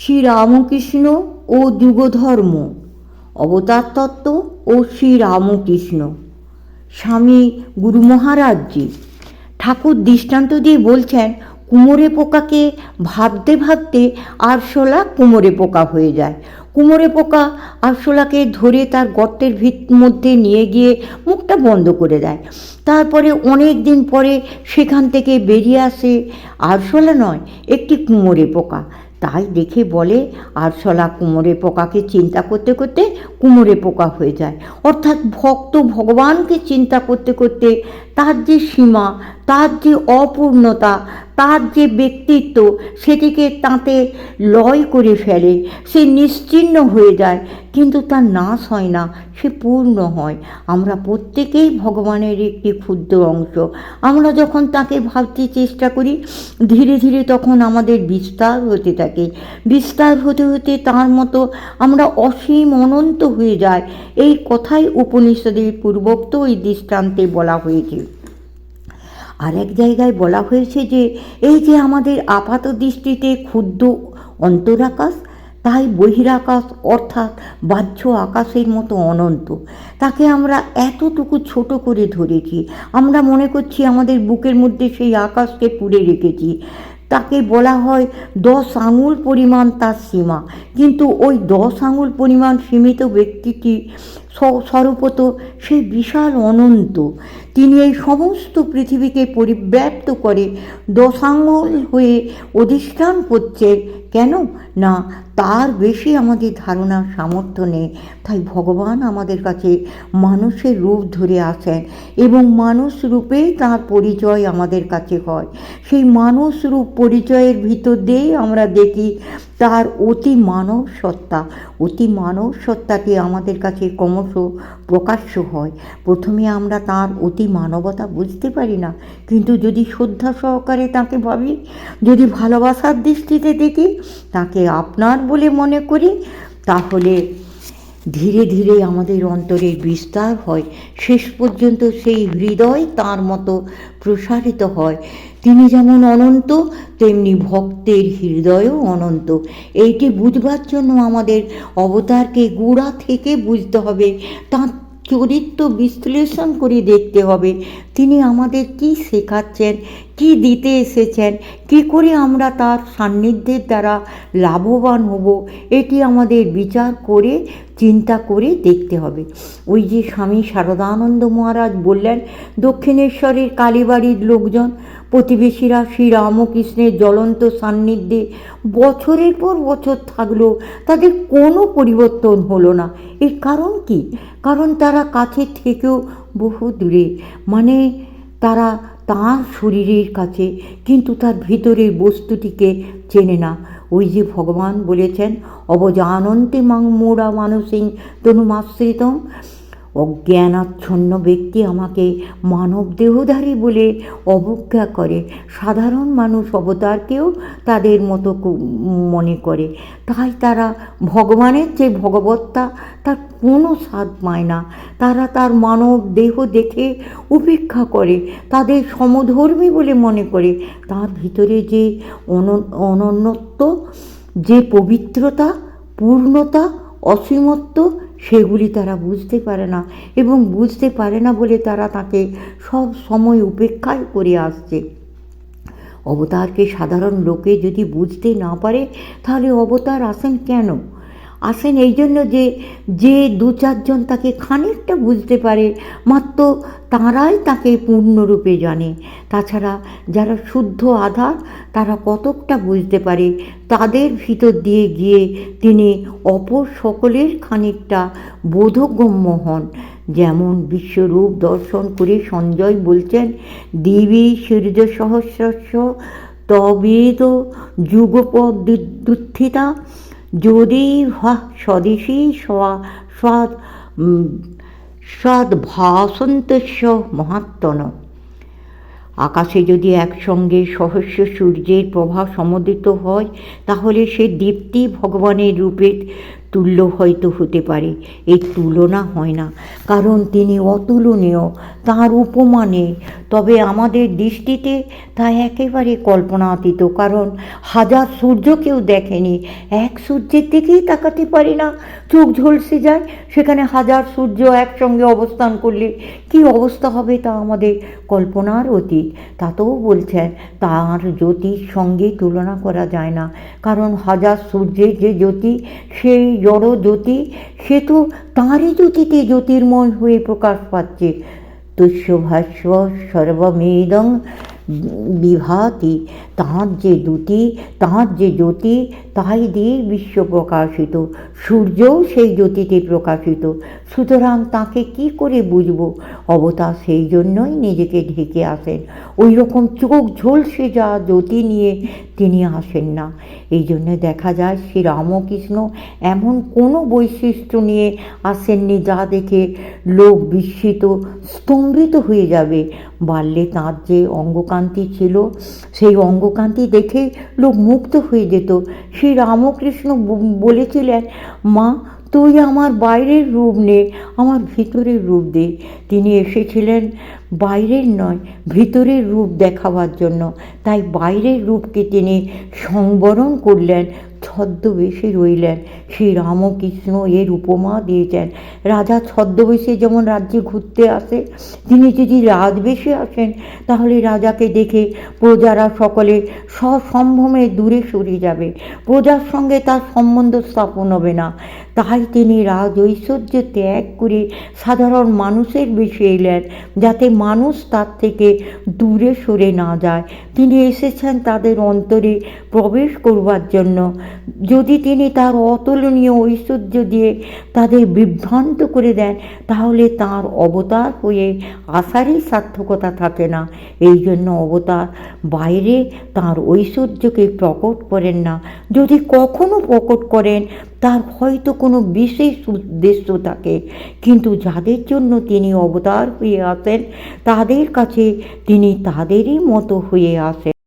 শ্রী রামকৃষ্ণ ও যুগধর্ম অবতার তত্ত্ব ও শ্রী রামকৃষ্ণ স্বামী গুরু মহারাজজি ঠাকুর দৃষ্টান্ত দিয়ে বলছেন, কুমোরে পোকাকে ভাবতে ভাবতে আরশোলা কুমোরে পোকা হয়ে যায়। কুমোরে পোকা আরশোলাকে ধরে তার গর্তের ভিত মধ্যে নিয়ে গিয়ে মুখটা বন্ধ করে দেয়। তারপরে অনেক দিন পরে সেখান থেকে বেরিয়ে আসে আরশোলা নয়, একটি কুমোরে পোকা। তাই দেখে বলে আরশলা কুমোরে পোকাকে চিন্তা করতে করতে কুমোরে পোকা হয়ে যায়। অর্থাৎ ভক্ত ভগবানকে চিন্তা করতে করতে তার যে সীমা, তার যে অপূর্ণতা তার যে ব্যক্তিত্ব সেটিকে তাতে লয় করে ফেলে। সে নিশ্চিহ্ন হয়ে যায়, কিন্তু তার নাশ হয় না, সে পূর্ণ হয়। আমরা প্রত্যেকেই ভগবানের একটি ক্ষুদ্র অংশ। আমরা যখন তাকে ভাবতে চেষ্টা করি, ধীরে ধীরে তখন আমাদের বিস্তার হতে থাকে। বিস্তার হতে হতে তার মতো আমরা অসীম অনন্ত হয়ে যায় এই কথাই উপনিষদের পূর্বোক্ত ওই দৃষ্টান্তে বলা হয়েছে। আর এক জায়গায় বলা হয়েছে যে, এই যে আমাদের আপাত দৃষ্টিতে ক্ষুদ্র অন্তরাকাশ, তাই বহিরাকাশ অর্থাৎ বাহ্য আকাশের মতো অনন্ত। তাকে আমরা এতটুকু ছোট করে ধরেছি, আমরা মনে করছি আমাদের বুকের মধ্যে সেই আকাশকে পুড়ে রেখেছি। তাকে বলা হয় দশ আঙুল পরিমাণ তার সীমা। কিন্তু ওই দশ আঙুল পরিমাণ সীমিত ব্যক্তিটি স্বরূপত সেই বিশাল অনন্ত। তিনি এই সমস্ত পৃথিবীকে পরিব্যাপ্ত করে দশাঙ্গল হয়ে অধিষ্ঠান করছেন কেন? না, তার বেশি আমাদের ধারণার সামর্থ্য নেই। তাই ভগবান আমাদের কাছে মানুষের রূপ ধরে আসেন এবং মানুষ রূপেই তার পরিচয় আমাদের কাছে হয়। সেই মানুষ রূপ পরিচয়ের ভিতর দিয়েই আমরা দেখি তার অতি মানব সত্তা। অতি মানব সত্তাটি আমাদের কাছে ক্রমশ প্রকাশ্য হয়। প্রথমে আমরা তার অতি মানবতা বুঝতে পারি না। কিন্তু যদি শ্রদ্ধা সহকারে তাকে ভাবি, যদি ভালোবাসার দৃষ্টিতে দেখি তাকে আপনার বলে মনে করি, তাহলে ধীরে ধীরে আমাদের অন্তরের বিস্তার হয়। শেষ পর্যন্ত সেই হৃদয় তার মতো প্রসারিত হয়। তিনি যেমন অনন্ত, তেমনি ভক্তের হৃদয়ও অনন্ত। এইটি বুঝবার জন্য আমাদের অবতারকে গোড়া থেকে বুঝতে হবে, তাঁর চরিত্র বিশ্লেষণ করে দেখতে হবে। তিনি আমাদের কি শেখাচ্ছেন কি দিতে এসেছেন? কি করে আমরা তার সান্নিধ্যের দ্বারা লাভবান হব? এটি আমাদের বিচার করে, চিন্তা করে দেখতে হবে। ওই যে স্বামী শারদানন্দ মহারাজ বললেন, দক্ষিণেশ্বরের কালীবাড়ির লোকজন, প্রতিবেশীরা শ্রী রামকৃষ্ণের জ্বলন্ত সান্নিধ্যে বছরের পর বছর থাকল, তাদের কোনো পরিবর্তন হলো না। এর কারণ কি? কারণ তারা কাছে থেকেও বহু দূরে। মানে তারা তার শরীরের কাছে, কিন্তু তার ভিতরের বস্তুটিকে চেনে না। ওই যে ভগবান বলেছেন, অবজানন্তে মাং মোড়া মানসিং তনুমাশ্রিতম অজ্ঞানাচ্ছন্ন ব্যক্তি আমাকে মানব দেহধারী বলে অবজ্ঞা করে। সাধারণ মানুষ অবতারকেও তাদের মতো মনে করে। তাই তারা ভগবানের যে ভগবত্তা তার কোনো স্বাদ পায় না। তারা তার মানব দেহ দেখে উপেক্ষা করে, তাদের সমধর্মী বলে মনে করে। তার ভিতরে যে অন- অনন্যত্ব, যে পবিত্রতা, পূর্ণতা, অসীমত্ব সেগুলি তারা বুঝতে পারে না এবং বুঝতে পারে না বলে তারা তাকে সব সময় উপেক্ষায় করে আসছে। অবতারকে সাধারণ লোকে যদি বুঝতে না পারে, তাহলে অবতার আসেন কেন? আসেন এই জন্য যে যে দু চারজন তাকে খানিকটা বুঝতে পারে, মাত্র তারাই তাকে পূর্ণরূপে জানে। তাছাড়া যারা শুদ্ধ আধার, তারা কতকটা বুঝতে পারে, তাদের ভিতর দিয়ে গিয়ে তিনি অপর সকলের খানিকটা বোধগম্য হন। যেমন বিশ্বরূপ দর্শন করে সঞ্জয় বলছেন, দেবী সূর্য সহস্রস্য তবেদ যুগপদ দুত্থিতা যদি স্বা- স্বাদ উম, সদ্ভাসন্তস্য মহাত্মন আকাশে যদি একসঙ্গে সহস্র সূর্যের প্রভা সমুদিত হয় তাহলে সে দীপ্তি ভগবানের রূপে তুল্য হয়তো হতে পারে। এই তুলনা হয় না কারণ তিনি অতুলনীয়। তার উপমানে তবে আমাদের দৃষ্টিতে তা একেবারে কল্পনাতীত, কারণ হাজার সূর্য কেউ দেখেনি। এক সূর্যের দিকেই তাকাতে পারি না। চোখ ঝলসে যায়, সেখানে হাজার সূর্য একসঙ্গে অবস্থান করলে কি অবস্থা হবে তা আমাদের কল্পনার অতীত। তাতেও বলছেন, তার জ্যোতির সঙ্গে তুলনা করা যায় না, কারণ হাজার সূর্যের যে জ্যোতি, সেই জড় জ্যোতি, সে তো তাঁরই জ্যোতিতে জ্যোতির্ময় হয়ে প্রকাশ পাচ্ছে। তুষ্য ভাষ্য সর্বমেদং বিভাতি, তাঁর যে দ্যুতি তাঁর যে জ্যোতি, তাই দিয়ে বিশ্ব প্রকাশিত। সূর্যও সেই জ্যোতিতে প্রকাশিত। সুতরাং তাকে কি করে বুঝব? অবতার সেই জন্যই নিজেকে ঢেকে আসেন। ওই রকম চোখ ঝলসে যা জ্যোতি নিয়ে তিনি আসেন না। এই জন্য দেখা যায় শ্রী রামকৃষ্ণ এমন কোনো বৈশিষ্ট্য নিয়ে আসেননি যা দেখে লোক বিস্মিত, স্তম্ভিত হয়ে যাবে। বাল্যে তাঁর যে অঙ্গকান্তি ছিল। সেই অঙ্গকান্তি দেখে লোক মুক্ত হয়ে যেত। শ্রী রামকৃষ্ণ বলেছিলেন, মা, তুই আমার বাইরের রূপ নে, আমার ভিতরের রূপ দে। তিনি এসেছিলেন বাইরের নয়, ভিতরের রূপ দেখাবার জন্য। তাই বাইরের রূপকে তিনি সংবরণ করলেন ছদ্মবেশে রইলেন। শ্রী রামকৃষ্ণ এর উপমা দিয়েছেন। রাজা ছদ্মবেশে যেমন রাজ্যে ঘুরতে আসে, তিনি যদি রাজবেশে আসেন, তাহলে রাজাকে দেখে প্রজারা সকলে সসম্ভ্রমে দূরে সরে যাবে। প্রজার সঙ্গে তার সম্বন্ধ স্থাপন হবে না। তাই তিনি রাজ ঐশ্বর্য ত্যাগ করে সাধারণ মানুষের বেশি এলেন, যাতে মানুষ তার থেকে দূরে সরে না যায়। তিনি এসেছেন তাদের অন্তরে প্রবেশ করবার জন্য। যদি তিনি তার অতুলনীয় ঐশ্বর্য দিয়ে তাদের বিভ্রান্ত করে দেন, তাহলে তার অবতার হয়ে আসারই সার্থকতা থাকে না। এই জন্য অবতার বাইরে তার ঐশ্বর্যকে প্রকট করেন না। যদি কখনো প্রকট করেন, তার হয়তো কোনো বিশেষ উদ্দেশ্য থাকে। কিন্তু যাদের জন্য তিনি অবতার হয়ে আসেন, তাদের কাছে তিনি তাদেরই মতো হয়ে আসেন।